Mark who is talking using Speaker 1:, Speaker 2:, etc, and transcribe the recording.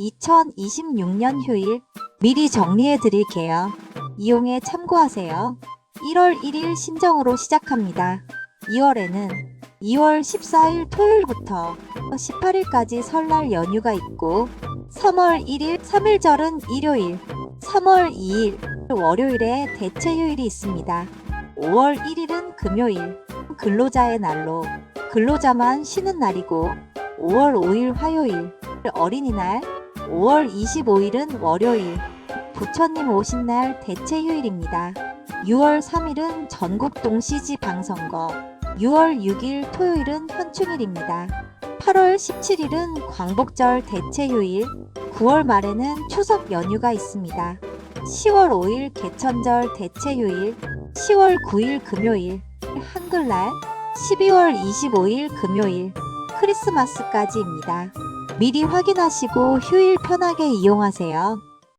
Speaker 1: 2026년 휴일 미리 정리해 드릴게요. 이용에 참고하세요. 1월 1일 신정으로 시작합니다. 2월에는 2월 14일 토요일부터 18일까지 설날 연휴가 있고 3월 1일 3일절은 일요일, 3월 2일 월요일에 대체 휴일이 있습니다. 5월 1일은 금요일, 근로자의 날로 근로자만 쉬는 날이고 5월 5일 화요일, 어린이날, 5월 25일은 월요일, 부처님 오신 날 대체 휴일입니다. 6월 3일은 전국 동시지 방선거, 6월 6일 토요일은 현충일입니다. 8월 17일은 광복절 대체 휴일, 9월 말에는 추석 연휴가 있습니다. 10월 5일 개천절 대체 휴일, 10월 9일 금요일, 한글날, 12월 25일 금요일, 크리스마스까지입니다. 미리 확인하시고 휴일 편하게 이용하세요.